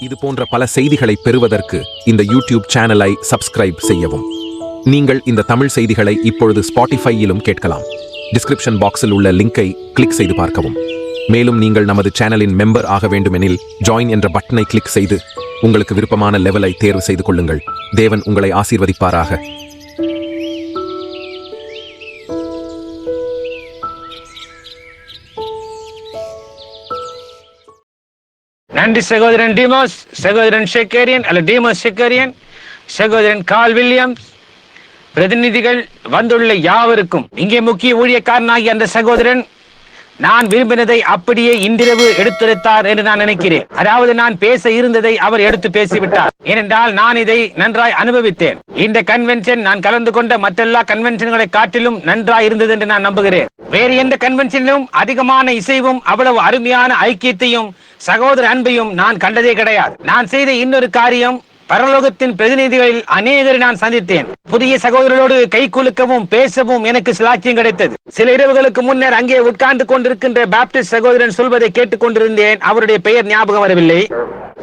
இது போன்ற பல செய்திகளை பெறுவதற்கு இந்த யூடியூப் சேனலை சப்ஸ்கிரைப் செய்யவும். நீங்கள் இந்த தமிழ் செய்திகளை இப்பொழுது ஸ்பாட்டிஃபையிலும் கேட்கலாம். டிஸ்கிரிப்ஷன் பாக்ஸில் உள்ள லிங்கை கிளிக் செய்து பார்க்கவும். மேலும் நீங்கள் நமது சேனலின் மெம்பர் ஆக வேண்டுமெனில் ஜாயின் என்ற பட்டனை கிளிக் செய்து உங்களுக்கு விருப்பமான லெவலை தேர்வு செய்து கொள்ளுங்கள். தேவன் உங்களை ஆசீர்வதிப்பாராக. நன்றி சகோதரன் டிமோஸ் சகோதரன் ஷெக்கேரியன் அல்ல டிமோஸ் ஷெக்கேரியன் சகோதரன் கால் வில்லியம்ஸ். பிரதிநிதிகள் வந்துள்ள யாவருக்கும் இங்கே முக்கிய ஊழியக்காரனாகிய அந்த சகோதரன் நான் விரும்பினதை அப்படியே இன்றிரவு எடுத்துரைத்தார் என்று நான் நினைக்கிறேன். அதாவது நான் பேச இருந்ததை அவர் எடுத்து பேசிவிட்டார். ஏனென்றால் நான் இதை நன்றாய் அனுபவித்தேன். இந்த கன்வென்ஷன் நான் கலந்து கொண்ட மற்றெல்லா கன்வென்ஷன்களை காட்டிலும் நன்றாய் இருந்தது என்று நான் நம்புகிறேன். வேறு எந்த கன்வென்ஷனிலும் அதிகமான இசைவும் அவ்வளவு அருமையான ஐக்கியத்தையும் சகோதர அன்பையும் நான் கண்டதே கிடையாது. நான் செய்த இன்னொரு காரியம் பரலோகத்தின் பிரதிநிதிகளில் அநேகரை நான் சந்தித்தேன். புதிய சகோதரரோடு கை குலுக்கவும் பேசவும் எனக்கு சிலாக்கியம் கிடைத்தது. சில இரவுகளுக்கு முன்னர் அங்கே உட்கார்ந்து கொண்டிருக்கின்ற பாப்டிஸ்ட் சகோதரன் சொல்வதை கேட்டுக் கொண்டிருந்தேன் அவருடைய பெயர் ஞாபகம் வரவில்லை.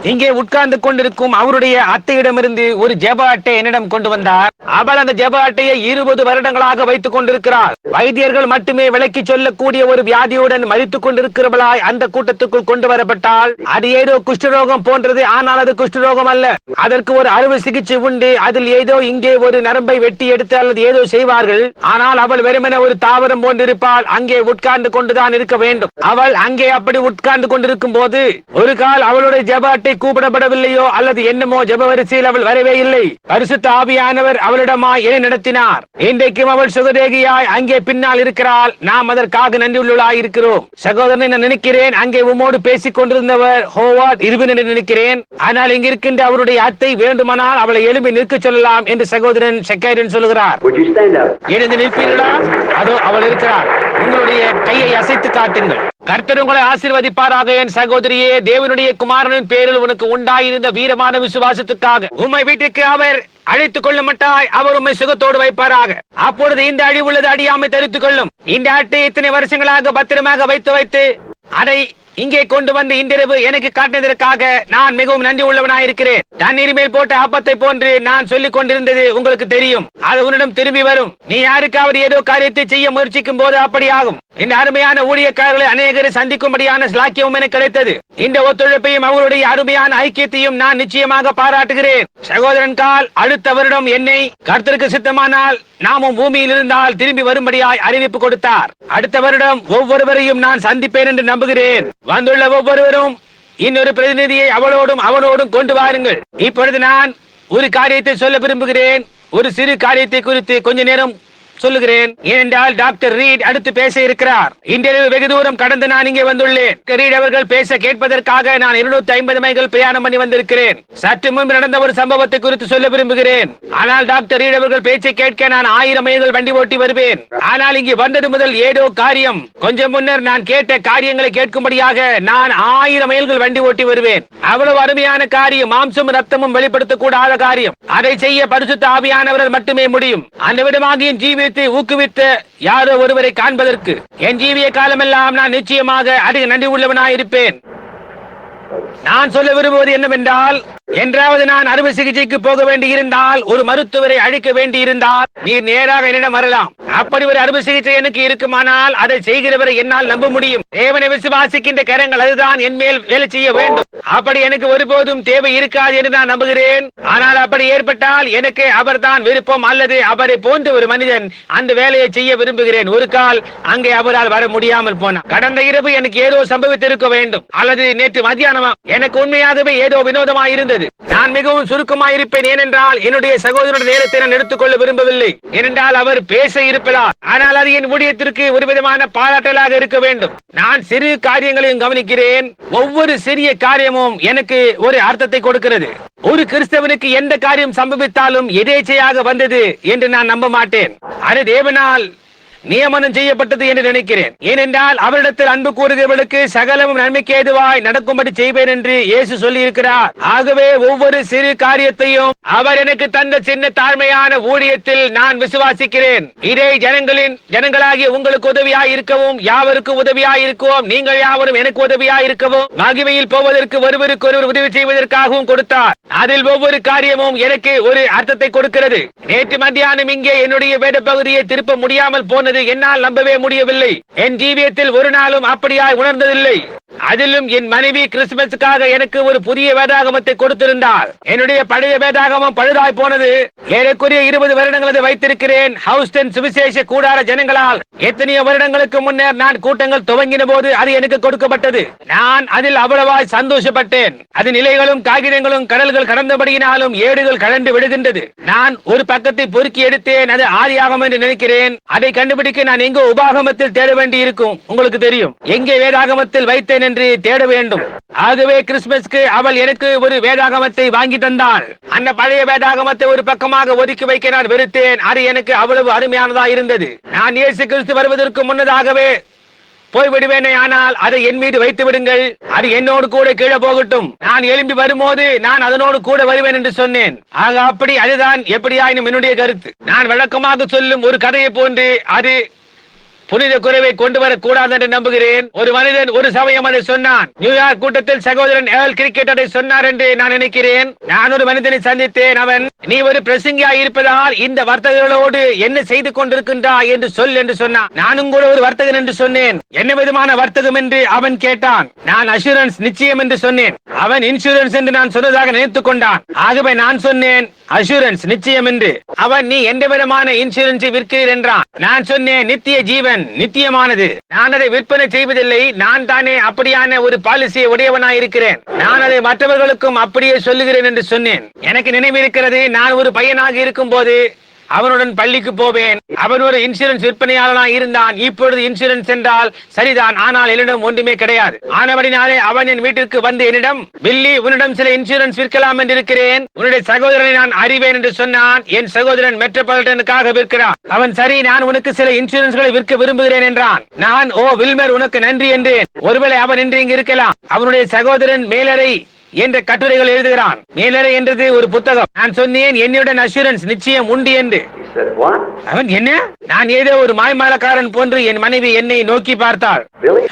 இங்கே உட்கார்ந்து கொண்டிருக்கும் அவருடைய அத்தையிடமிருந்து ஒரு ஜெப அட்டை என்னிடம் கொண்டு வந்தார். அவள் அந்த ஜெப அட்டையை இருபது வருடங்களாக வைத்துக் கொண்டிருக்கிறார் வைத்தியர்கள் மட்டுமே விளக்கி சொல்லக்கூடிய ஒரு வியாதியுடன் மறித்துக் கொண்டிருக்கிறவளாய் அந்த கூட்டத்துக்குள் கொண்டு வரப்பட்டால் அது ஏதோ குஷ்டரோகம் போன்றது ஆனால் அது குஷ்டரோகம் அல்ல. அதற்கு ஒரு அறுவை சிகிச்சை உண்டு. அதில் ஏதோ இங்கே ஒரு நரம்பை வெட்டி எடுத்து அல்லது ஏதோ செய்வார்கள். ஆனால் அவள் வெறுமென ஒரு தாவரம் போன்றிருப்பாள். அங்கே உட்கார்ந்து கொண்டுதான் இருக்க வேண்டும். அவள் அங்கே அப்படி உட்கார்ந்து கொண்டிருக்கும் போது ஒரு கால் அவளுடைய ஜப அட்டை கூப்பிடப்படவில்லையோ அல்லது என்னமோ ஜப வரிசையில் அவள் வரவே இல்லை. பரிசுத்த ஆவியானவர் அவளிடமா இணை நடத்தினார். இன்றைக்கும் அவள் சுகதேகியாய் அங்கே பின்னால் இருக்கிறாள். நாம் அதற்காக நன்றியுள்ளாய் இருக்கிறோம். சகோதரனை நான் நினைக்கிறேன்? அங்கே உம்மோடு பேசிக் கொண்டிருந்தவர் ஹோவார்ட் இருவின் என்று நினைக்கிறேன். ஆனால் இங்க இருக்கின்ற அவருடைய அத்தை வேண்டுமானால் அவளை எழுப்பி நிற்க சொல்லலாம் என்று சகோதரன் சொல்லுகிறார். Stand up? எழுந்து நிற்பீர்களா? அதோ அவள் இருக்கிறார் உங்களுடைய கையை அசைத்து காட்டுங்கள். கர்த்தர் உங்களை ஆசீர்வதிப்பாராக என் சகோதரியே. தேவனுடைய குமாரனின் பேரில் உனக்கு உண்டாயிருந்த வீரமான விசுவாசத்துக்காக. உம்மை வீட்டுக்கு அவர் அழைத்துக் கொள்ள மாட்டாய் அவர் உம்மை சுகத்தோடு வைப்பாராக. அப்பொழுது இந்த அழிவுள்ளது அடியாமை தரித்துக் கொள்ளும். இந்த அட்டை இத்தனை வருஷங்களாக பத்திரமாக வைத்து வைத்து அதை இங்கே கொண்டு வந்து இன்றிரவு எனக்கு காட்டினதற்காக நான் மிகவும் நன்றி உள்ளவனாயிருக்கிறேன் தண்ணீர் மேல் போட்ட அப்பத்தை போன்று நான் சொல்லிக் கொண்டிருந்தது உங்களுக்கு தெரியும். அது உன்னிடம் திரும்பி வரும். நீ யாருக்காவது ஏதோ காரியத்தை செய்ய முயற்சிக்கும் போது அப்படி ஆகும். இந்த அருமையான ஊழியக்காரர்களை அநேகரை சந்திக்கும்படியான ஸ்லாக்கியமும் எனக்கு கிடைத்தது. இந்த ஒத்துழைப்பையும் அவருடைய அருமையான ஐக்கியத்தையும் நான் நிச்சயமாக பாராட்டுகிறேன். சகோதரன் கால் அடுத்த வருடம் என்னை கருத்திற்கு சித்தமானால் நாமும் பூமியில் இருந்தால் திரும்பி வரும்படியாய் அறிவிப்பு கொடுத்தார். அடுத்த வருடம் ஒவ்வொருவரையும் நான் சந்திப்பேன் என்று நம்புகிறேன். வந்துள்ள ஒவ்வொருவரும் இன்னொரு பிரதிநிதியை அவளோடும் அவனோடும் கொண்டு வாருங்கள். இப்பொழுது நான் ஒரு காரியத்தை சொல்ல விரும்புகிறேன். ஒரு சிறு காரியத்தை குறித்து கொஞ்ச நேரம் சொல்லுகிறேன் ஏனென்றால் டாக்டர் ரீட் அடுத்து பேச இருக்கிறார். இன்றிரவு வெகு தூரம் கடந்து நான் இங்கே வந்துள்ளேன். ரீட் அவர்கள் பேச கேட்பதற்காக நான் இருநூத்தி ஐம்பது மைல்கள் பிரயாணம் பண்ணி வந்திருக்கிறேன். சற்று முன்பு நடந்த ஒரு சம்பவத்தை குறித்து சொல்ல விரும்புகிறேன். ஆனால் டாக்டர் ரீட் அவர்கள் பேச்சை கேட்க நான் ஆயிரம் மைல்கள் வண்டி ஓட்டி வருவேன். ஆனால் இங்கே வந்தது முதல் ஏதோ காரியம். கொஞ்சம் முன்னர் நான் கேட்ட காரியங்களை கேட்கும்படியாக நான் ஆயிரம் மைல்கள் வண்டி ஓட்டி வருவேன். அவ்வளவு அருமையான காரியம் மாம்சம் ரத்தமும் வெளிப்படுத்தக்கூடாத காரியம். அதை செய்ய பரிசுத்த ஆவியானவர்கள் மட்டுமே முடியும். அந்த விதமாக என் ஊக்குவித்து ஊக்குவித்த யாரோ ஒருவரை காண்பதற்கு என் ஜீவிய காலமெல்லாம் நான் நிச்சயமாக அதிக நன்றி உள்ளவனாயிருப்பேன். நான் சொல்ல விரும்புவது என்னவென்றால் என்றாவது நான் அறுவை சிகிச்சைக்கு போக வேண்டியிருந்தால் ஒரு மருத்துவரை அழைக்க வேண்டியிருந்தால் நீர் நேராக என்னிடம் வரலாம். அப்படி ஒரு அறுவை சிகிச்சை எனக்கு இருக்குமானால் அதை செய்கிறவரை என்னால் நம்ப முடியும். தேவனை விசுவாசிக்கின்ற கரங்கள் அதுதான் என் மேல் வேலை செய்ய வேண்டும். அப்படி எனக்கு ஒருபோதும் தேவை இருக்காது என்று நான் நம்புகிறேன். ஆனால் அப்படி ஏற்பட்டால் எனக்கு அவர்தான் விருப்பம் அல்லது அவரை போன்ற ஒரு மனிதன் அந்த வேலையை செய்ய விரும்புகிறேன். ஒரு கால் அங்கே அவரால் வர முடியாமல் போனார் கடந்த இரவு எனக்கு ஏதோ சம்பவித்திருக்க வேண்டும். அல்லது நேற்று மத்தியானம் எனக்கு உண்மையாகவே ஏதோ வினோதமா இருந்தது நான் மிகவும் சுருக்கமாக இருப்பேன் ஏனென்றால் என்னுடைய சகோதரனுடைய நேரத்தை நான் எடுத்துக்கொள்ள விரும்பவில்லை. ஏனென்றால் அவர் பேச இருப்பதால். ஆனால் அது என் ஊழியத்திற்கு ஒரு விதமான பாராட்டலாக இருக்க வேண்டும். நான் சிறு காரியங்களையும் கவனிக்கிறேன். ஒவ்வொரு சிறிய காரியமும் எனக்கு ஒரு அர்த்தத்தை கொடுக்கிறது. ஒரு கிறிஸ்தவனுக்கு எந்த காரியம் சம்பவித்தாலும் எதேச்சையாக வந்தது என்று நான் நம்ப மாட்டேன். அது தேவனால் நியமனம் செய்யப்பட்டது என்று நினைக்கிறேன். ஏனென்றால் அவரிடத்தில் அன்பு கூறுகிறவர்களுக்கு சகலமும் நன்மைக்கு ஏதுவாய் நடக்கும்படி செய்வேன் என்று இயேசு சொல்லி இருக்கிறார் ஆகவே ஒவ்வொரு சிறு காரியத்தையும் அவர் எனக்கு தந்த சின்ன தாழ்மையான ஊழியத்தில் நான் விசுவாசிக்கிறேன். இதே ஜனங்களின் ஜனங்களாகிய உங்களுக்கு உதவியாய் இருக்கவும் யாவருக்கும் உதவியாய் இருக்கவும் நீங்கள் யாவரும் எனக்கு உதவியாய் இருக்கவும் மகிமையில் போவதற்கு ஒருவருக்கு ஒருவர் உதவி செய்வதற்காகவும் கொடுத்தார். அதில் ஒவ்வொரு காரியமும் எனக்கு ஒரு அர்த்தத்தை கொடுக்கிறது. நேற்று மத்தியானம் இங்கே என்னுடைய வேட பகுதியை திருப்ப முடியாமல் போன என்னால் நம்பவே முடியவில்லை. என் ஜீவியத்தில் ஒரு நாளும் அப்படியாய் உணர்ந்ததில்லை. அதிலும் என் மனைவி கிறிஸ்துமஸுக்காக எனக்கு ஒரு புதிய வேதாகமத்தை கொடுத்திருந்தார் என்னுடைய பழைய வேதாகமம் பழுதாய் போனது. ஏறக்குரிய இருபது வருடங்கள் அதை வைத்திருக்கிறேன். ஹவுஸ்டன் சுவிசேஷ கூடார ஜனங்களால். எத்தனையோ வருடங்களுக்கு முன்னர் நான் கூட்டங்கள் துவங்கின போது அது எனக்கு கொடுக்கப்பட்டது. நான் அதில் அவ்வளவாய் சந்தோஷப்பட்டேன். அது நிலைகளும் காகிதங்களும் கடல்கள் கடந்தபடியினாலும் ஏடுகள் கலந்து விடுகின்றது நான் ஒரு பக்கத்தை பொறுக்கி எடுத்தேன். அது ஆதியாகம் என்று நினைக்கிறேன். அதை கண்டுபிடிக்க நான் எங்கோ உபாகமத்தில் தேட வேண்டி இருக்கும் உங்களுக்கு தெரியும். எங்கே வேதாகமத்தில் வைத்தேன் என்று தேட வேண்டும். ஆகவே கிறிஸ்துமஸ்க்கு அவள் எனக்கு ஒரு வேதாகமத்தை வாங்கி தந்தாள். அந்த பழைய வேதாகமத்தை ஒரு பக்கமாக ஒதுக்கி வைக்க நான் வெறுத்தேன். அது எனக்கு அவ்வளவு அருமையானதா இருந்தது. நான் இயேசு கிறிஸ்து வருவதற்கு முன்னதாகவே போய்விடுவேனே ஆனால் அதை என் மீது வைத்து விடுங்கள். அது என்னோடு கூட கீழே போகட்டும். நான் எழும்பி வரும்போது நான் அதனோடு கூட வருவேன் என்று சொன்னேன். ஆக அப்படி அதுதான் எப்படியாயினும் என்னுடைய கருத்து. நான் வழக்கமாக சொல்லும் ஒரு கதையை போன்று அது புனித குறைவை கொண்டு வரக்கூடாது என்று நம்புகிறேன். ஒரு மனிதன் ஒரு சமயம் அதை சொன்னான். நியூயார்க் கூட்டத்தில் சகோதரன் ஏல் கிரிக்கெட் அதை சொன்னார் என்று நான் நினைக்கிறேன். நான் ஒரு மனிதனை சந்தித்தேன் அவன். நீ ஒரு பிரசங்கியா இருப்பதால் இந்த வர்த்தகர்களோடு என்ன செய்து கொண்டிருக்கின்றாய் என்று சொல் என்று சொன்னான். நானும் கூட ஒரு வர்த்தகன் என்று சொன்னேன். என்ன விதமான வர்த்தகம்? என்று அவன் கேட்டான். நான் அசூரன்ஸ் நிச்சயம் என்று சொன்னேன். அவன் இன்சூரன்ஸ் என்று நான் சொன்னதாக நினைத்துக் கொண்டான். ஆகவே நான் சொன்னேன் அசூரன்ஸ் நிச்சயம் என்று. அவன் நீ எந்த விதமான இன்சூரன்ஸை விற்கிறீர்? என்றான். நான் சொன்னேன் நித்திய ஜீவன். நித்தியமானது. நான் அதை விற்பனை செய்வதில்லை. நான் தானே அப்படியான ஒரு பாலிசியை உடையவனாய் இருக்கிறேன். நான் அதை மற்றவர்களுக்கும் அப்படியே சொல்லுகிறேன் என்று சொன்னேன். எனக்கு நினைவிருக்கிறது நான் ஒரு பையனாக இருக்கும் போது அவனுடன் பள்ளிக்கு போவேன். அவன் ஒரு இன்சூரன்ஸ் விற்பனையாளனா இருந்தான். இப்பொழுது இன்சூரன்ஸ் என்றால் சரிதான். ஆனால் என்னிடம் ஒன்றுமே கிடையாது. ஆனபடினாலே அவன் என் வீட்டிற்கு வந்து என்னிடம் பில்லி உன்னிடம் சில இன்சூரன்ஸ் விற்கலாம் என்று இருக்கிறேன் உன்னுடைய சகோதரனை நான் அறிவேன் என்று சொன்னான். என் சகோதரன் மெட்ரோபாலிட்டனுக்காக விற்கிறான். அவன் சரி நான் உனக்கு சில இன்சூரன்ஸ்களை விற்க விரும்புகிறேன் என்றான். நான் ஓ வில்மர் உனக்கு நன்றி என்றேன். ஒருவேளை அவன் இன்று இங்கு இருக்கலாம். அவனுடைய சகோதரன் மேலரை என்ற கட்டுரைகள் எழுதுகிறான். மேலறை என்றது ஒரு புத்தகம். நான் சொன்னேன் என்னுடன் அஷூரன்ஸ் நிச்சயம் உண்டு என்று? அவன் என்ன? நான் ஏதோ ஒரு மாய்மாலக்காரன் போன்று என் மனைவி என்னை நோக்கி பார்த்தாள்?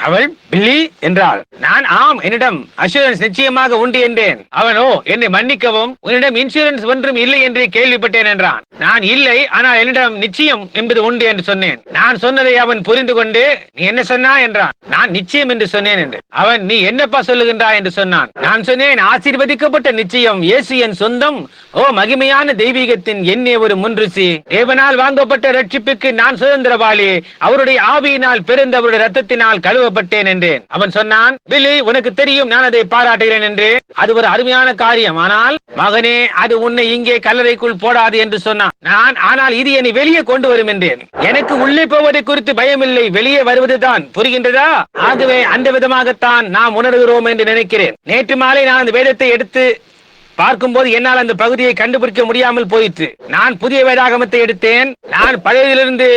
அவள் பில்லி என்றாள். நான் ஆம் என்னிடம் அஷூரன்ஸ் நிச்சயமாக உண்டு என்றேன். அவனோ என்னை மன்னிக்கவும். உன்னிடம் இன்சூரன்ஸ் ஒன்றும் இல்லை என்று கேள்விப்பட்டேன் என்றான். நான் இல்லை ஆனால் என்னிடம் நிச்சயம் என்பது உண்டு என்று சொன்னேன். நான் சொன்னதை அவன் புரிந்து கொண்டு நீ என்ன சொன்னா என்றான். நான் நிச்சயம் என்று சொன்னேன் என்று. அவன் நீ என்னப்பா சொல்லுகின்றாய்? என்று சொன்னான். நான் சொன்னேன் ஆசீர்வதிக்கப்பட்ட நிச்சயம் இயேசு என் சொந்தம். ஓ மகிமையான தெய்வீகத்தின் என்னே ஒரு முன்றுசி. தேவனால் வாங்கப்பட்ட ரட்சிப்புக்கு நான் சுதந்திரவாளி. அவருடைய ஆவியினால் பிறந்த அவருடைய ரத்தத்தினால் கழுவப்பட்டேன் என்றேன். அவன் சொன்னான் பிலி உனக்கு தெரியும் நான் அதை பாராட்டுகிறேன் என்று அது ஒரு அருமையான காரியம். ஆனால் மகனே அது உன்னை இங்கே கல்லறைக்குள் போடாது என்று சொன்னான். நான் ஆனால் இது என்னை வெளியே கொண்டு வரும் என்றேன். எனக்கு உள்ளே போவதை குறித்து பயமில்லை வெளியே வருவதுதான். புரிகின்றதா? ஆகவே அந்த விதமாகத்தான் நாம் உணர்கிறோம் என்று நினைக்கிறேன். நேற்று மாலை நான் அந்த வேதத்தை எடுத்து பார்க்கும்போது என்னால் அந்த பகுதியை கண்டுபிடிக்க முடியாமல் போயிற்று. நான் புதிய வேதாகமத்தை எடுத்தேன். நான் பழையதிலிருந்து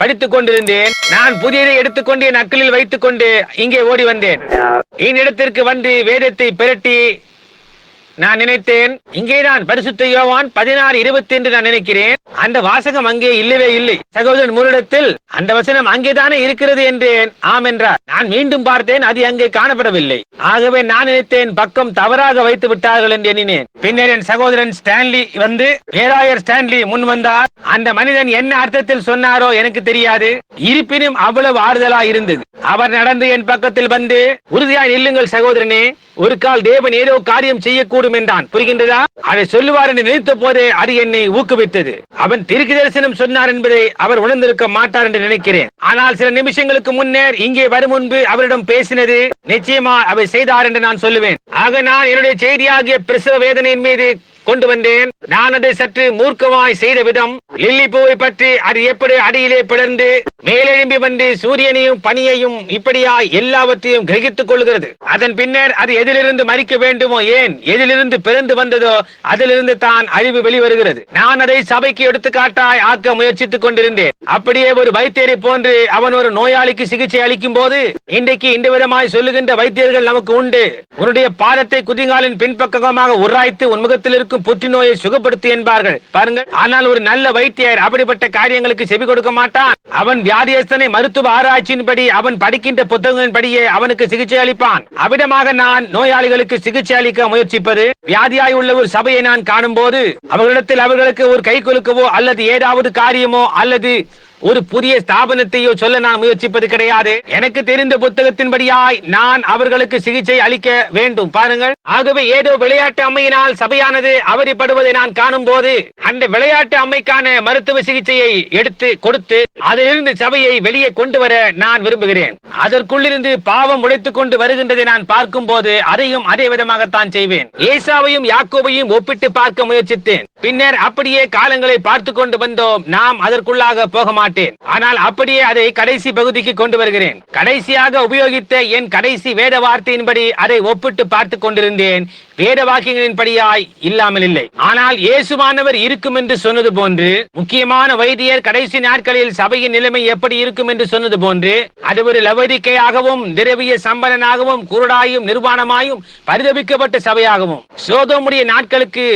படித்துக் கொண்டிருந்தேன். நான் புதியதை எடுத்துக்கொண்டு என் அக்கிலில் வைத்துக் கொண்டு இங்கே ஓடி வந்தேன். Now, என்னிடத்திற்கு வந்து வேதத்தை பிரட்டி நான் நினைத்தேன். இங்கேதான் பரிசுத்த யோவான் பதினாறு இருபத்தி என்று நான் நினைக்கிறேன். அந்த வாசகம் அங்கே இல்லவே இல்லை. சகோதரன் முருடத்தில் அந்த வசனம் அங்கேதானே இருக்கிறது என்றேன். ஆம் என்றார். நான் மீண்டும் பார்த்தேன் அது அங்கே காணப்படவில்லை. ஆகவே நான் நினைத்தேன் பக்கம் தவறாக வைத்து விட்டார்கள் என்று எண்ணினேன். பின்னர் என் சகோதரன் ஸ்டான்லி வந்து பேராயர் ஸ்டான்லி முன் வந்தார். அந்த மனிதன் என்ன அர்த்தத்தில் சொன்னாரோ எனக்கு தெரியாது. இருப்பினும் அவ்வளவு ஆறுதலா இருந்தது. அவர் நடந்து என் பக்கத்தில் வந்து உறுதியாய் நில்லுங்கள் சகோதரனே ஒரு கால் தேவன் ஏதோ காரியம் செய்யக்கூடும் என்றான். புரிகின்றதா? அதை சொல்லுவார் என்று நினைத்த போதே அது என்னை ஊக்குவித்தது. அவன் திருக்கு தரிசனம் சொன்னார் என்பதை அவர் உணர்ந்திருக்க மாட்டார் என்று நினைக்கிறேன். ஆனால் சில நிமிஷங்களுக்கு முன்னர் இங்கே வரும் முன்பு அவரிடம் பேசினது நிச்சயமா அவர் செய்தார் என்று நான் சொல்லுவேன். ஆக நான் என்னுடைய செய்தியாகிய பிரசவ வேதனையின் மீது கொண்டு வந்தேன். நான் அதை சற்று மூர்க்கமாய் செய்த விதம் லில்லி பூவை பற்றி அது எப்படி அடியிலே பிளர்ந்து மேலெழும்பி வந்து சூரியனையும் பனியையும் இப்படியாய் எல்லாவற்றையும் கிரகித்துக் கொள்கிறது. அதன் பின்னர் அது எதிலிருந்து மறிக்க வேண்டுமோ ஏன் எதிலிருந்து பிறந்து வந்ததோ அதிலிருந்து தான் அழிவு வெளிவருகிறது. நான் அதை சபைக்கு எடுத்துக்காட்டாய் ஆக்க முயற்சித்துக் கொண்டிருந்தேன். அப்படியே ஒரு வைத்தியரை போன்று அவன் ஒரு நோயாளிக்கு சிகிச்சை அளிக்கும் போது இன்றைக்கு இந்த விதமாய் சொல்லுகின்ற வைத்தியர்கள் நமக்கு உண்டு. உன்னுடைய பாதத்தை குதிங்காலின் பின்பக்கமாக உராய்த்து உன் இருக்கும் இருக்கும் புற்றுநோயை சுகப்படுத்து என்பார்கள். பாருங்கள் ஆனால் ஒரு நல்ல வைத்தியர் அப்படிப்பட்ட காரியங்களுக்கு செவி கொடுக்க மாட்டான். அவன் வியாதியஸ்தனை மருத்துவ ஆராய்ச்சியின்படி அவன் படிக்கின்ற புத்தகங்களின்படியே அவனுக்கு சிகிச்சை அளிப்பான். அவிடமாக நான் நோயாளிகளுக்கு சிகிச்சை அளிக்க முயற்சிப்பது வியாதியாய் உள்ள ஒரு சபையை நான் காணும் போது அவர்களிடத்தில் அவர்களுக்கு ஒரு கை குலுக்கவோ அல்லது ஏதாவது காரியமோ அல்லது ஒரு புதிய ஸ்தாபனத்தையோ சொல்ல நான் முயற்சிப்பது கிடையாது. எனக்கு தெரிந்த புத்தகத்தின்படியாய் நான் அவர்களுக்கு சிகிச்சை அளிக்க வேண்டும். பாருங்கள். ஆகவே ஏதோ விளையாட்டு அம்மையினால் சபையானது அவதிப்படுவதை நான் காணும் போது அந்த விளையாட்டு அம்மைக்கான மருத்துவ சிகிச்சையை எடுத்து கொடுத்து அதிலிருந்து சபையை வெளியே கொண்டு வர நான் விரும்புகிறேன். அதற்குள்ளிருந்து பாவம் உழைத்துக் கொண்டு வருகின்றதை நான் பார்க்கும் போது அதையும் அதே விதமாகத்தான் செய்வேன். ஏசாவையும் யாக்கோவையும் ஒப்பிட்டு பார்க்க முயற்சித்தேன். பின்னர் அப்படியே காலங்களை பார்த்து கொண்டு வந்தோம். நாம் அதற்குள்ளாக போக மாட்டேன். ஆனால் அப்படியே அதை கடைசி பகுதிக்கு கொண்டு வருகிறேன். கடைசியாக உபயோகித்த என் கடைசி வேத வார்த்தையின்படி அதை ஒப்பிட்டு பார்த்து கொண்டிருந்தேன். வேத வாக்கியங்களின் படியாய் இல்லாமல் இல்லை. ஆனால் இயேசுமானவர் இருக்கும் என்று சொன்னது போன்று முக்கியமான வைத்தியர் கடைசி நாட்களில் சபையின் நிலைமை எப்படி இருக்கும் என்று சொன்னது போன்று அது ஒரு லவதிக்கையாகவும் திரவிய சம்பளனாகவும் குருடாயும் நிர்வாணமாயும் பரிதபிக்கப்பட்ட சபையாகவும். சோதோமுடைய நாட்களுக்கு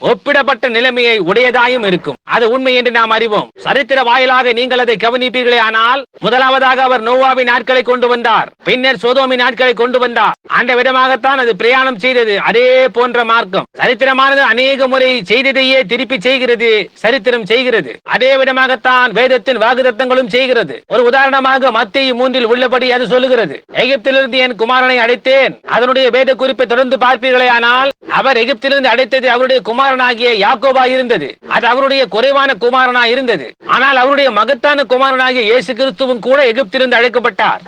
ஒப்பிடப்பட்ட நிலைமையை உடையதாயும் இருக்கும். அது உண்மை என்று நாம் அறிவோம். சரித்திர வாயிலாக நீங்கள் அதை கவனிப்பீர்களே ஆனால் முதலாவதாக அவர் நோவாவின் நாட்களை கொண்டு வந்தார். பின்னர் சோதோமின் நாட்களை கொண்டு வந்தார். அந்த விதமாகத்தான் அது பிரயாணம் செய்தது. அதே போன்ற மார்க்கம். சரித்திரமானது அநேக முறை செய்ததையே திருப்பி செய்கிறது சரித்திரம் செய்கிறது. அதே விதமாகத்தான் வேதத்தின் வாக்குதத்தங்களும் செய்கிறது. ஒரு உதாரணமாக மத்திய மூன்றில் உள்ளபடி அது சொல்லுகிறது. எகிப்திலிருந்து என் குமாரனை அடைத்தேன். அதனுடைய வேத குறிப்பை தொடர்ந்து பார்ப்பீர்களே ஆனால் அவர் எகிப்திலிருந்து அடைத்தது அவருடைய குமார் குமாரனாகிய யாக்கோபா இருந்தது அது அவருடைய குறைவான குமாரனா இருந்தது ஆனால் அவருடைய மகத்தான குமாரனாகிய இயேசு கிறிஸ்துவும் கூட எகிப்திலிருந்து அழைக்கப்பட்டார்.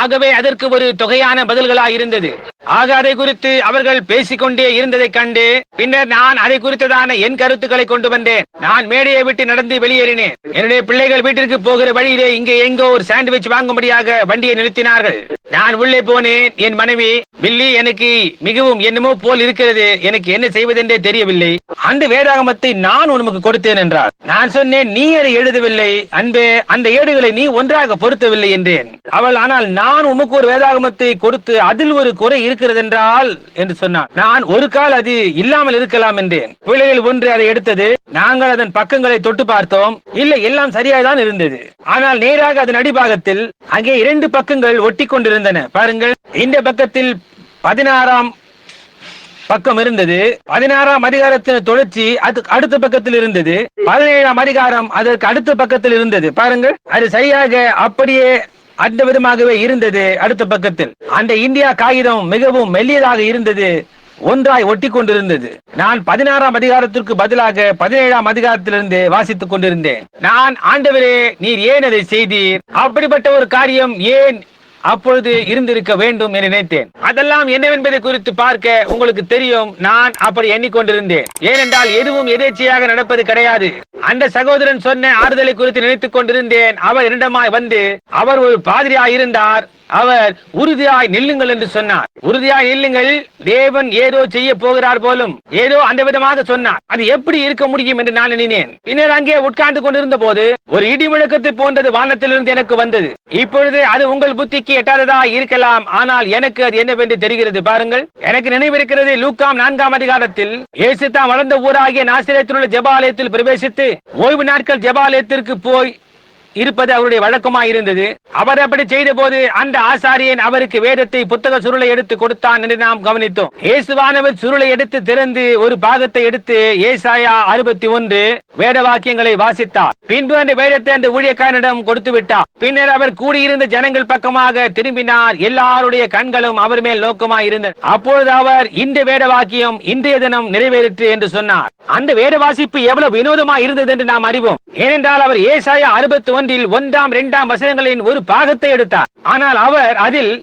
ஆகவே அதற்கு ஒரு தொகையான பதில்களா இருந்தது ஆக அதை குறித்து அவர்கள் பேசிக்கொண்டே இருந்ததை கண்டு பின்னர் நான் அதை குறித்ததான என் கருத்துக்களை கொண்டு வந்தேன். நான் மேடையை விட்டு நடந்து வெளியேறினேன். என்னுடைய பிள்ளைகள் வீட்டிற்கு போகிற வழியிலே இங்கே எங்கோ ஒரு சாண்ட்விச் வாங்கும்படியாக வண்டியை நிறுத்தினார்கள். நான் உள்ளே போனேன். என் மனைவி பில்லி எனக்கு மிகவும் என்னமோ போல் இருக்கிறது. எனக்கு என்ன செய்வதென்றே தெரியவில்லை. அந்த வேதாகமத்தை நான் உனக்கு கொடுத்தேன் என்றார். நான் சொன்னேன் நீ அதை எழுதவில்லை. அன்பே அந்த ஏடுகளை நீ ஒன்றாக பொருத்தவில்லை என்றேன். அவள் ஆனால் நான் உமக்கு ஒரு வேதாகமத்தை கொடுத்து அதில் ஒரு குறை இருக்கிறது என்றால் என்று சொன்னான். நான் ஒரு கால் அது இல்லாமல் இருக்கலாம் என்றேன். பிள்ளைகள் ஒன்று அதை எடுத்தது. நாங்கள் அதன் பக்கங்களை தொட்டு பார்த்தோம். இல்லை எல்லாம் சரியாய்தான் இருந்தது. ஆனால் நேராக அதன் அடிபாகத்தில் அங்கே இரண்டு பக்கங்கள் ஒட்டி கொண்டிருந்தன. பாருங்கள் இந்த பக்கத்தில் பதினாறாம் பக்கம் இருந்தது. பதினாறாம் அதிகாரத்தின் தொடர்ச்சி அது அடுத்த பக்கத்தில் இருந்தது. பதினேழாம் அதிகாரம் அதற்கு அடுத்த பக்கத்தில் இருந்தது. பாருங்கள் அது சரியாக அப்படியே அந்த விதமாகவே இருந்தது அடுத்த பக்கத்தில். அந்த இந்தியா காகிதம் மிகவும் மெல்லியதாக இருந்தது ஒன்றாய் ஒட்டி கொண்டிருந்தது. நான் பதினாறாம் அதிகாரத்திற்கு பதிலாக பதினேழாம் அதிகாரத்திலிருந்து வாசித்துக் கொண்டிருந்தேன். நான் ஆண்டவரே நீர் ஏன் அதை செய்தீர்? அப்படிப்பட்ட ஒரு காரியம் ஏன் அப்பொழுது இருந்திருக்க வேண்டும் என நினைத்தேன். அதெல்லாம் என்னவென்பதை குறித்து பார்க்க உங்களுக்கு தெரியும் நான் அப்படி எண்ணிக்கொண்டிருந்தேன். ஏனென்றால் எதுவும் எதேச்சையாக நடப்பது கிடையாது. அந்த சகோதரன் சொன்ன ஆறுதலை குறித்து நினைத்துக் கொண்டிருந்தேன். அவர் இரண்டமாய் வந்து அவர் ஒரு பாதிரியாய் இருந்தார். அவர் உறுதியாய் நில்லுங்கள் என்று சொன்னார். உறுதியாய் நில்லுங்கள் தேவன் ஏதோ செய்ய போகிறார் போலும் ஏதோ அந்த விதமாக சொன்னார். அது எப்படி இருக்க முடியும் என்று நான் எண்ணினேன். பின்னர் அங்கே உட்கார்ந்து கொண்டிருந்த போது ஒரு இடி முழக்கத்தை போன்றது வானத்திலிருந்து எனக்கு வந்தது. இப்பொழுது அது உங்கள் புத்திக்கு எட்டாததா இருக்கலாம் ஆனால் எனக்கு அது என்னவென்று தெரிகிறது பாருங்கள். எனக்கு நினைவிருக்கிறது லூக்காம் நான்காம் அதிகாரத்தில் இயேசு தான் வளர்ந்த ஊராகிய நாசிரியத்தில் உள்ள ஜெபாலயத்தில் பிரவேசித்து ஓய்வு நாட்கள் ஜெபாலயத்திற்கு போய் இருப்பது அவருடைய வழக்கமாக இருந்தது. அவர் அப்படி செய்த போது அந்த ஆசாரியன் அவருக்கு வேதத்தை புத்தக சுருளை எடுத்து கொடுத்தான் என்று நாம் கவனித்தோம். இயேசுவானவர் சுருளை எடுத்து திறந்து ஒரு பாகத்தை எடுத்து ஏசாயா அறுபத்தி ஒன்று வேத வாக்கியங்களை வாசித்தார். பின்பு அந்த வேதத்தை அந்த ஊழியக்காரனிடம் கொடுத்து விட்டார். பின்னர் அவர் கூடியிருந்த ஜனங்கள் பக்கமாக திரும்பினார். எல்லாருடைய கண்களும் அவர் மேல் நோக்கமாக இருந்தது அப்பொழுது அவர் இந்த வேத வாக்கியம் இன்றைய தினம் நிறைவேறிற்று என்று சொன்னார். அந்த வேத வாசிப்பு எவ்வளவு வினோதமா இருந்தது என்று நாம் அறிவோம். ஏனென்றால் அவர் ஏசாயா அறுபத்தி ஒன்றில் ஒன்றாம் இரண்டாம் வசனங்களின் ஒரு பாகத்தை எடுத்தார் ஆனால் அவர் அதில்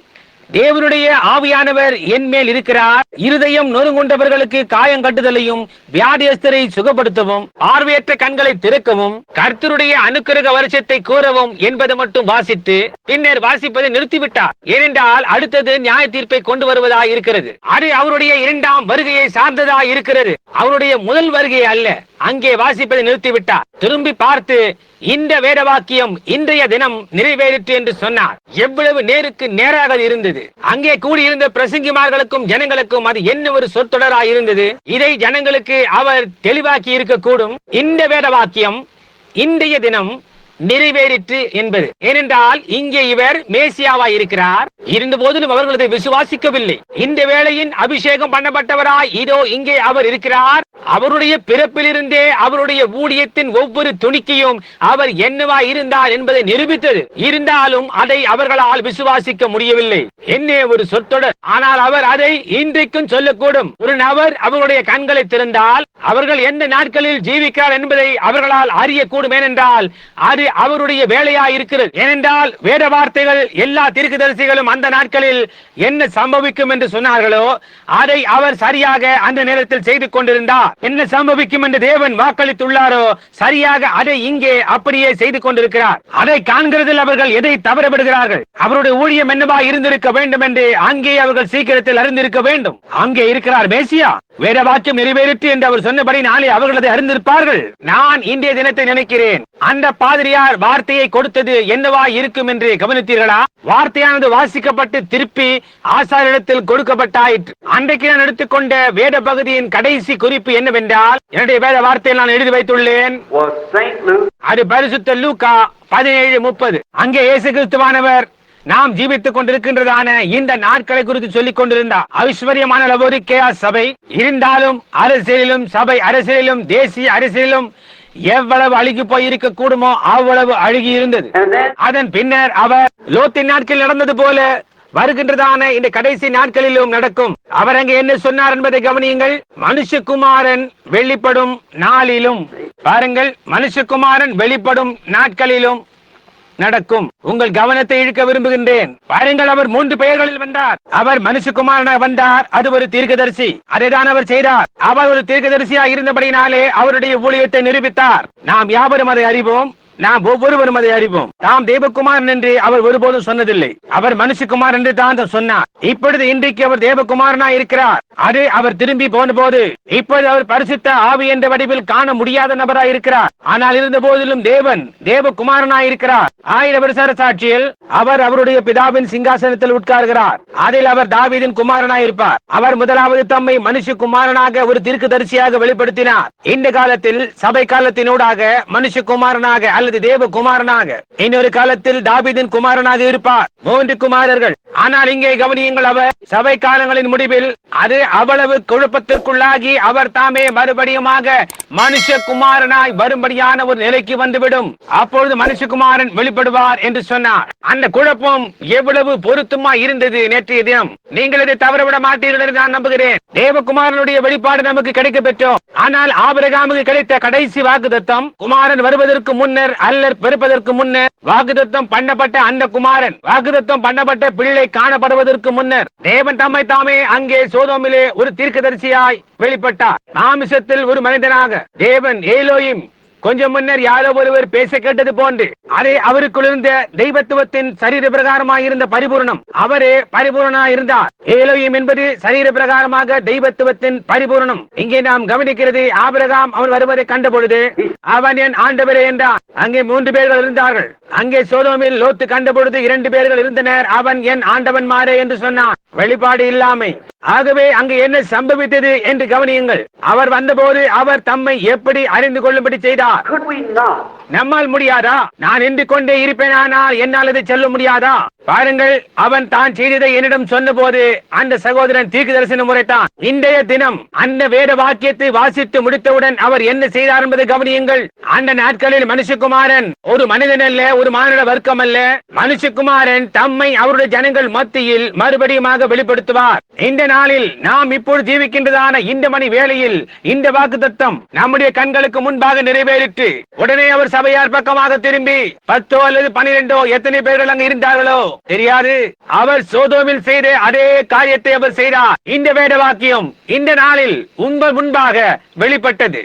தேவனுடைய ஆவியானவர் என் மேல் இருக்கிறார். இருதயம் நொறுங்குண்டவர்களுக்கு காயம் கட்டுதலையும் வியாதியஸ்தரை சுகப்படுத்தவும் பார்வையற்ற கண்களை திறக்கவும் கர்த்தருடைய அனுக்கிரக வருஷத்தை கூறவும் என்பது மட்டும் வாசித்து பின்னர் வாசிப்பதை நிறுத்திவிட்டார். ஏனென்றால் அடுத்தது நியாய தீர்ப்பை கொண்டு வருவதாய் இருக்கிறது. அது அவருடைய இரண்டாம் வருகையை சார்ந்ததாய் இருக்கிறது. அவருடைய முதல் வருகை அல்ல. அங்கே வாசிப்பதை நிறுத்திவிட்டார். திரும்பி பார்த்து இந்த வேத வாக்கியம் இன்றைய தினம் நிறைவேறிற்று என்று சொன்னார். எவ்வளவு நேருக்கு நேராக இருந்தது. அங்கே கூடியிருந்த பிரசங்கிமார்களுக்கும் ஜனங்களுக்கும் அது என்ன ஒரு சொற்றொடராக இருந்தது. இதை ஜனங்களுக்கு அவர் தெளிவாக்கி இருக்கக்கூடும். இந்த வேத வாக்கியம் இன்றைய தினம் நிறைவேறிற்று என்பது. ஏனென்றால் இங்கே இவர் மேசியாவா இருக்கிறார். இருந்த போதிலும் அவர்களது விசுவாசிக்கவில்லை. இந்த வேளையின் அபிஷேகம் பண்ணப்பட்டவராய் இதோ இங்கே அவர் இருக்கிறார். அவருடைய பிறப்பிலிருந்தே அவருடைய ஊழியத்தின் ஒவ்வொரு துணிக்கையும் அவர் என்னவா இருந்தார் என்பதை நிரூபித்தது. இருந்தாலும் அதை அவர்களால் விசுவாசிக்க முடியவில்லை. என்ன ஒரு சொற்றொடர். ஆனால் அவர் அதை இன்றைக்கும் சொல்லக்கூடும். ஒரு நபர் அவருடைய கண்களை திறந்தால் அவர்கள் எந்த நாட்களில் ஜீவிக்கிறார் என்பதை அவர்களால் அறியக்கூடும். ஏனென்றால் அது அவருடைய வேலையா இருக்கிறது ஏனென்றால் வேத வார்த்தைகள் எல்லா தீர்க்கதரிசிகளும் அந்த நாட்களில் என்ன சம்பவிக்கும் என்று சொன்னார்களோ அதை அவர் சரியாக அந்த நேரத்தில் செய்து கொண்டிருந்தார். என்ன சம்பவிக்கும் என்று தேவன் வாக்களித்துள்ளாரோ சரியாக அதை இங்கே அப்படியே செய்து கொண்டிருக்கிறார். அதை காண்கிறதில் அவர்கள் எதை தவறப்படுகிறார்கள் அவருடைய ஊழியம் என்னவா இருந்திருக்க வேண்டும் என்று அங்கே அவர்கள் சீக்கிரத்தில் அறிந்திருக்க வேண்டும். அங்கே இருக்கிறார் மேசியா. வேத வாக்கியம் நிறைவேறிற்று என்று அவர் சொன்னபடி நாளை அவர்கள் அதை அறிந்திருப்பார்கள். நான் இன்றைய தினத்தை நினைக்கிறேன். அந்த பாதிரியார் வார்த்தையை கொடுத்தது என்னவா இருக்கும் என்று கவனித்தீர்களா? வார்த்தையானது வாசிக்கப்பட்டு திருப்பி ஆசாரிடத்தில் கொடுக்கப்பட்டாயிற்று. அன்றைக்கு நான் எடுத்துக்கொண்ட வேத பகுதியின் கடைசி குறிப்பு என்னவென்றால் என்னுடைய வேத வார்த்தையை நான் எழுதி வைத்துள்ளேன். அது பரிசுத்த லூக்கா பதினேழு முப்பது. அங்கே இயேசு கிறிஸ்துவானவர் நாம் ஜீவித்துக் கொண்டிருக்கின்றதான இந்த நாட்களை குறித்து சொல்லிக் கொண்டிருந்தார் ஐஸ்வர்யமான லவோரிக்கேயா சபை இருந்தாலும் அரசியலிலும் சபை அரசியலிலும் தேசிய அரசியலிலும் எவ்வளவு அழுகி போயிருக்க கூடுமோ அவ்வளவு அழுகி இருந்தது. அதன் பின்னர் அவர் லோத்தின் நாட்களில் நடந்தது போல வருகின்றதான இந்த கடைசி நாட்களிலும் நடக்கும். அவர் அங்கே என்ன சொன்னார் என்பதை கவனியுங்கள். மனுஷகுமாரன் வெளிப்படும் நாளிலும். பாருங்கள் மனுஷகுமாரன் வெளிப்படும் நாட்களிலும். நடக்கும். உங்கள் கவனத்தை இழுக்க விரும்புகின்றேன். பாருங்கள் அவர் மூன்று பெயர்களில் வந்தார். அவர் மனுஷகுமாரனாக வந்தார். அது ஒரு தீர்க்கதரிசி. அதைதான் அவர் செய்தார். அவர் ஒரு தீர்க்கதரிசியா இருந்தபடினாலே அவருடைய ஊழியத்தை நிரூபித்தார். நாம் யாவரும் அதை அறிவோம். நாம் ஒவ்வொருவரும் அதை அறிவோம். தாம் தேவகுமாரன் என்று அவர் ஒருபோதும் சொன்னதில்லை. அவர் மனுஷகுமார் என்று தான் சொன்னார். இப்பொழுது இன்றைக்கு அவர் தேவகுமாரனா இருக்கிறார். அது அவர் திரும்பி போன போது இப்போது அவர் பரிசுத்த ஆவி என்ற வடிவில் காண முடியாத நபராய் இருக்கிறார். ஆனால் இருந்த போதிலும் தேவன் தேவகுமாரனா இருக்கிறார். ஆயிர வருஷ சாட்சியில் அவர் அவருடைய பிதாவின் சிங்காசனத்தில் உட்கார்கிறார். அதில் அவர் தாவீதின் குமாரனாய் இருப்பார். அவர் முதலாவது தம்மை மனுஷ குமாரனாக ஒரு தீர்க்கு தரிசியாக வெளிப்படுத்தினார். இந்த காலத்தில் சபை காலத்தினூடாக மனுஷ குமாரனாக அல்லது தேவ குமாரனாக இன்னொரு காலத்தில் தாபிதின் குமாரனாக இருப்பார். மூன்று குமாரர்கள். ஆனால் இங்கே கவனியுங்கள் அவர் சபை காலங்களின் முடிவில் அது அவ்வளவு குழப்பத்திற்குள்ளாகி அவர் தாமே மறுபடியுமாக மனுஷ குமாரனாய் வரும்படியான ஒரு நிலைக்கு வந்துவிடும். அப்பொழுது மனுஷகுமாரன் வெளிப்படுவார் என்று சொன்னார். அந்த குழப்பம் எவ்வளவு பொருத்தமா இருந்தது நேற்றைய தினம். நீங்கள் இதை தவறவிட மாட்டீர்கள் என்று நான் நம்புகிறேன். தேவகுமாரனுடைய வெளிப்பாடு நமக்கு கிடைக்க பெற்றோம் ஆனால் ஆபரகாமுக்கு கிடைத்த கடைசி வாக்குத்தத்தம் குமாரன் வருவதற்கு முன்னர் அல்லர் பிறப்பதற்கு முன்னர் வாக்குதத்தம் பண்ணப்பட்ட அந்த குமாரன் வாக்குதத்தம் பண்ணப்பட்ட பிள்ளை காணப்படுவதற்கு முன்னர் தேவன் தம்மை தாமே அங்கே சோதோமிலே ஒரு தீர்க்கதரிசியாய் வெளிப்பட்டார். மாமிசத்தில் ஒரு மனிதனாக தேவன் ஏலோயும் கொஞ்சம் முன்னர் யாரோ ஒருவர் பேச கேட்டது போன்று அதே அவருக்குள் இருந்த தெய்வத்துவத்தின் சரீர பிரகாரமாக இருந்த பரிபூரணம் அவரே பரிபூரணா இருந்தார் ஏலோயம் என்பது சரீர பிரகாரமாக தெய்வத்துவத்தின் பரிபூரணம். இங்கே நாம் கவனிக்கிறது ஆபிரகாம் அவன் வருவதை கண்ட பொழுது அவன் என் ஆண்டவரே என்றான். அங்கே மூன்று பேர்கள் இருந்தார்கள். அங்கே சோதோமில் லோத்து கண்ட பொழுது இரண்டு பேர்கள் இருந்தனர். அவன் என் ஆண்டவன் மாறே என்று சொன்னான். வெளிப்பாடு இல்லாமை. ஆகவே அங்கு என்ன சம்பவித்தது என்று கவனியுங்கள். அவர் வந்தபோது அவர் தம்மை எப்படி அறிந்து கொள்ளும்படி செய்தார்? நம்மால் முடியாதா? நான் நின்று கொண்டே இருப்பேனானால் என்னால் இதை சொல்ல முடியாதா? பாருங்கள் அவன் தான் செய்ததை என்னிடம் சொன்னபோது அந்த சகோதரன் தீர்க்கு தரிசனம் முறைத்தான். இன்றைய தினம் அந்த வேத வாக்கியத்தை வாசித்து முடித்தவுடன் அவர் என்ன செய்தார் என்பதை கவனியுங்கள். அந்த நாட்களில் மனுஷகுமாரன் ஒரு மனிதன் அல்ல ஒரு மாநில வர்க்கம் அல்ல. மனுஷகுமாரன் தம்மை அவருடைய ஜனங்கள் மத்தியில் மறுபடியுமாக வெளிப்படுத்துவார். இந்த நாளில் நாம் இப்பொழுது ஜீவிக்கின்றதான இந்த மணி வேளையில் இந்த வாக்குத்தத்தம் நம்முடைய கண்களுக்கு முன்பாக நிறைவேறிற்று. உடனே அவர் சபையார் பக்கமாக திரும்பி பத்தோ அல்லது பனிரெண்டோ எத்தனை பேர்கள் அங்கு இருந்தார்களோ தெரியாது. அவர் சோதோமில் செய்த அதே காரியத்தை அவர் செய்தார். இந்த வேத வாக்கியம் இந்த நாளில் உங்கள் முன்பாக வெளிப்பட்டது.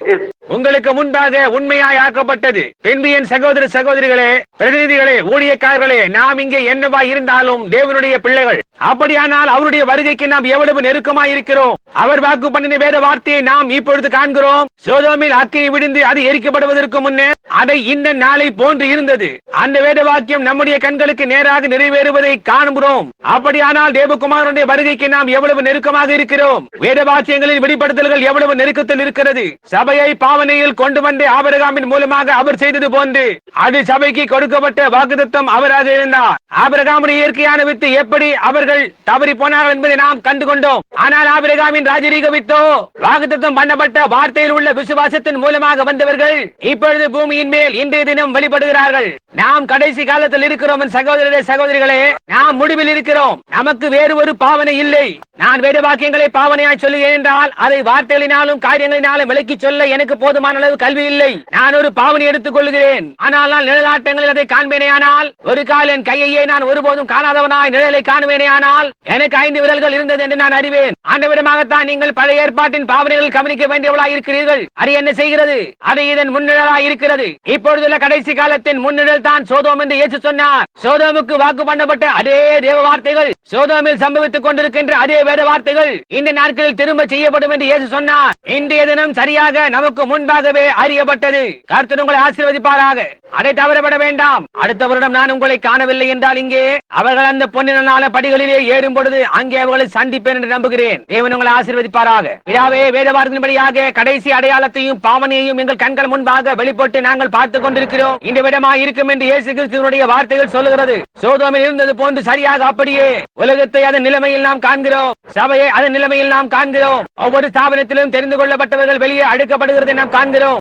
உங்களுக்கு முன்பாக உண்மையாய் ஆக்கப்பட்டது. பின்பு என் சகோதர சகோதரிகளே பிரதிநிதிகளே ஊழியக்காரர்களே நாம் இங்கே என்னவா இருந்தாலும் தேவனுடைய பிள்ளைகள். அப்படியானால் அவருடைய வருகைக்கு நாம் எவ்வளவு நெருக்கமாய் இருக்கிறோம்? அவர் வாக்கு பண்ணின வேத வார்த்தையை நாம் இப்பொழுது காண்கிறோம். சோதோமில் அக்கினி விடுந்து அது எரிக்கப்படுவதற்கு முன்னே அதை இந்த நாளை போன்று இருந்தது. அந்த வேத வாக்கியம் நம்முடைய கண்களுக்கு நேராக நிறைவேறுவதை காண்கிறோம். அப்படியானால் தேவகுமாரனுடைய வருகைக்கு நாம் எவ்வளவு நெருக்கமாக இருக்கிறோம்? வேத வாக்கியங்களின் வெளிப்படுத்தல்கள் எவ்வளவு நெருக்கத்தில் இருக்கிறது? சபையை பாவனையில் கொண்டு வந்து ஆபரகாமின் மூலமாக அவர் செய்தது போன்று அது சபைக்கு கொடுக்கப்பட்ட வாக்குத்தம் அவராக இருந்தார். ஆபரகாமுடைய இயற்கையான வித்து எப்படி அவர்கள் தவறி போனார்கள் என்பதை நாம் கண்டு கொண்டோம் ஆனால் ஆபிரகாமின் ராஜரீக வித்தோ வாக்குத்தம் பண்ணப்பட்ட வார்த்தையில் உள்ள விசுவாசத்தின் மூலமாக வந்தவர்கள் இப்பொழுது பூமியின் மேல் இன்றைய தினம் வெளிப்படுகிறார்கள் நாம் கடைசி காலத்தில் இருக்கிறோம் சகோதரரே சகோதரிகளே. நாம் முடிவில் இருக்கிறோம். நமக்கு வேறு ஒரு பாவனை இல்லை. நான் வேறு வாக்கியங்களை பாவனையாய் சொல்லுகிறேன் என்றால் அதை வார்த்தைகளினாலும் காரியங்களினாலும் விளக்கி சொல்ல எனக்கு போதுமான அளவு கல்வி இல்லை. நான் ஒரு பாவனை எடுத்துக் கொள்கிறேன் ஆனால் நான் நிழலாட்டங்களில் அதை காண்பேனே ஆனால் ஒரு கால் என் கையையே நான் ஒருபோதும் காணாதவனாய் நிழலை காணுவேனே ஆனால் எனக்கு ஐந்து விரல்கள் இருந்தது என்று நான் அறிவேன். ஆண்டவிடமாகத்தான் நீங்கள் பழைய ஏற்பாட்டின் பாவனைகள் கவனிக்க வேண்டியவளாய் இருக்கிறீர்கள். அது என்ன செய்கிறது? அது இதன் முன்னிழலாய் இருக்கிறது. இப்பொழுதுள்ள கடைசி காலத்தின் முன்னிழல் தான் சோதோம் என்று ஏற்று சொன்னார். சோதோமுக்கு வாக்கு பண்ணப்பட்ட அதே தேவ வார்த்தைகள் சோதோமில் சம்பவித்துக் கொண்டிருக்கின்ற அதே வேத வார்த்தைகள் இந்த நாட்களில் திரும்ப செய்யப்படும் என்று இயேசு சொன்னார். இன்றைய தினம் சரியாக நமக்கு முன்பாகவே அறியப்பட்டது. கருத்து உங்களை ஆசீர்வதிப்பாராக. அதை தவறப்பட வேண்டாம். அடுத்த வருடம் நான் உங்களை காணவில்லை என்றால் இங்கே அவர்கள் அந்த பொன்னினால படிகளிலே ஏறும் பொழுது அங்கே அவர்களை சந்திப்பேன் என்று நம்புகிறேன். தேவன் உங்களை ஆசீர்வதிப்பாராக. இதாவே வேதவார்த்தின்படியாக கடைசி அடையாளத்தையும் பாவனையையும் எங்கள் கண்கள் முன்பாக வெளிப்பட்டு நாங்கள் பார்த்துக் கொண்டிருக்கிறோம். இந்த விடமாய் இருக்கும் என்று இயேசு கிறிஸ்துவனுடைய வார்த்தைகள் சொல்லுகிறது. சோதோமில் இருந்தது போன்று சரியாக அப்படியே உலகத்தை அதன் நிலைமையில் நாம் காண்கிறோம். சபையை அதன் நிலைமையில் நாம் காண்கிறோம். ஒவ்வொரு ஸ்தாபனத்திலும் தெரிந்து கொள்ளப்பட்டவர்கள் வெளியே அடுக்கப்படுகிறதை நாம் காண்கிறோம்.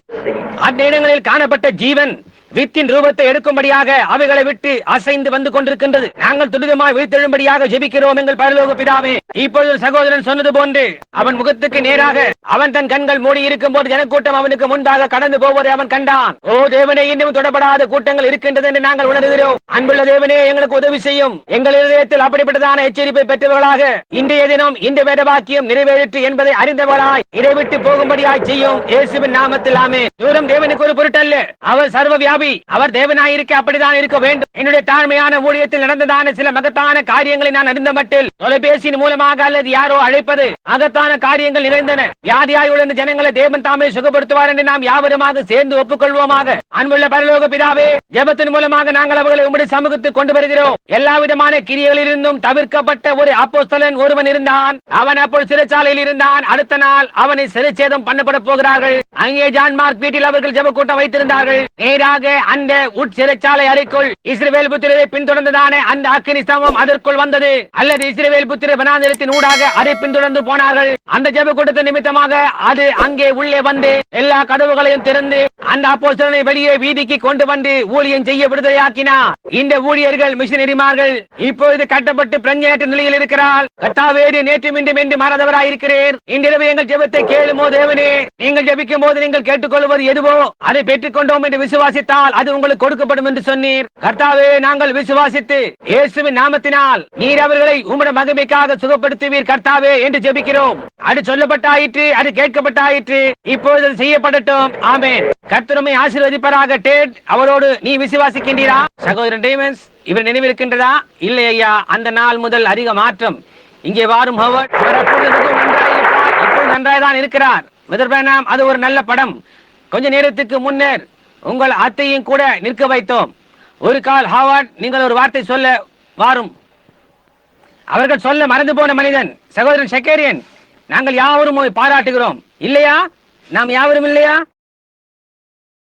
அந்த இடங்களில் காணப்பட்ட ஜீவன் வித்தின் ரூபத்தை எடுக்கும்படியாக அவைகளை விட்டு அசைந்து வந்து கொண்டிருக்கின்றது. நாங்கள் துரிதமாய் விழித்தெழும்படியாக ஜெபிக்கிறோம் எங்கள் பரலோக பிதாவே. இப்பொழுது சகோதரன் சொன்னது போன்று அவன் முகத்துக்கு நேராக அவன் தன் கண்கள் மூடி இருக்கும் போது ஜனக்கூட்டம் அவனுக்கு முன்பாக கடந்து போவதை அவன் கண்டான். ஓ தேவனே இன்னும் தொடப்படாத கூட்டங்கள் இருக்கின்றது என்று நாங்கள் உணர்கிறோம். அன்புள்ள தேவனே எங்களுக்கு உதவி செய்யும். எங்கள் இதயத்தில் அப்படிப்பட்டதான எச்சரிப்பை பெற்றவர்களாக இன்றைய தினம் இந்த வேதவாக்கியம் நிறைவேறிற்று என்பதை அறிந்தவர்களாய் இதை விட்டு போகும்படியாய் செய்யும் இயேசுவின் நாமத்தில் ஆமே தூரம் தேவனுக்கு ஒரு பொருட்டல்ல. அவர் சர்வ வியாபி அவர் தேவனாயிருக்க அப்படிதான் இருக்க வேண்டும். என்னுடைய தாழ்மையான ஊழியத்தில் நடந்ததான சில மகத்தான காரியங்களை நான் அறிந்த மட்டில் தொலைபேசியின் மூலமாக அல்லது யாரோ அழைப்பது மகத்தான காரியங்கள் நிறைந்தன. வியாதியாய் உள்ள ஜனங்களை தேவன் தாமே சுகப்படுத்துவார் என்று நாம் யாவருமாக சேர்ந்து ஒப்புக்கொள்வோமாக. அன்புள்ள பரலோக பிதாவே ஜபத்தின் மூலமாக நாங்கள் அவர்களை உங்களுடைய சமூகத்துக்கு கொண்டு வருகிறோம். எல்லா விதமான கிரியைகளிலிருந்தும் தவிர்க்கப்பட்ட ஒரு அப்போஸ்தலன் ஒருவன் இருந்தான். அவன் அப்போது சிறைச்சாலையில் இருந்தான். அடுத்த நாள் அவனை சிறைச்சேதம் பண்ணப்பட போகிறார்கள். அங்கே ஜான் மார்க் வீட்டில் அவர்கள் ஜப கூட்டம் வைத்திருந்தார்கள். நேராக அந்த உட்சிறைச்சாலை அறைக்குள் இஸ்ரேல் புத்திரரை பின்தொடர்ந்ததான அந்த அக்கினி ஸ்தம்பம் அதற்குள் வந்தது. அல்லது இஸ்ரேல் புத்திர வனாந்திரத்தின் ஊடாக அதை பின்தொடர்ந்து போனார்கள். அந்த ஜெப கூட்டத்தின் நிமித்தமாக அது அங்கே உள்ளே வந்து எல்லா கதவுகளையும் திறந்து அந்த அப்போஸ்தலனை வெளியே வீதிக்கு கொண்டு வந்து ஊழியம் செய்ய விடுதலையாக்கினார். இந்த ஊழியர்கள் மிஷினரிமார்கள் இப்பொழுது கட்டப்பட்டு பிரஞ்சேற்ற நிலையில் இருக்கிறார். கத்தாவேடு நேற்று மீண்டும் என்று மாறாதவராயிருக்கிறேன் இன்றிரவு எங்கள் ஜெபத்தை கேளுமோ தேவனே? நீங்கள் ஜெபிக்கும் போது நீங்கள் கேட்டுக்கொள்வது எதுவோ? அதை பெற்றுக் கொண்டோம் என்று விசுவாசித்தால் அது உங்களுக்கு கொடுக்கப்படும் என்று சொன்னீர். கர்த்தாவே நாங்கள் விசுவாசித்து இயேசுவின் நாமத்தினால் நீர் அவர்களை உம்முடைய மகிமைக்காக சுகப்படுத்துவீர் கர்த்தாவே என்று ஜெபிக்கிறோம். அது சொல்லப்பட்டாயிற்று அது கேட்கப்பட்டாயிற்று இப்பொழுது செய்யப்படட்டும். ஆமேன். கர்த்தருமை ஆசீர்வதிப்பராக டேட் அவரோடு நீ விசுவாசிக்கின்றீரா? சகோதரன் டேமன்ஸ் இவர் நினைவிருக்கின்றதா? இல்லை ஐயா அந்த நாள் முதல் அதிக மாற்றம். இங்கே வாரும் ஹோவர்ட் அவர் அப்பொழுது இருக்கிறார். அது ஒரு நல்ல படம். கொஞ்ச நேரத்துக்கு முன்னர் உங்கள் அத்தையும் கூட நிற்க வைத்தோம். ஒரு கால் ஹாவார்ட் நீங்கள் ஒரு வார்த்தை சொல்ல வாரும். அவர்கள் சொல்ல மறந்து போன மனிதன் சகோதரன் செக்கேரியன் நாங்கள் யாவரும் பாராட்டுகிறோம். இல்லையா? நாம் யாவரும் இல்லையா?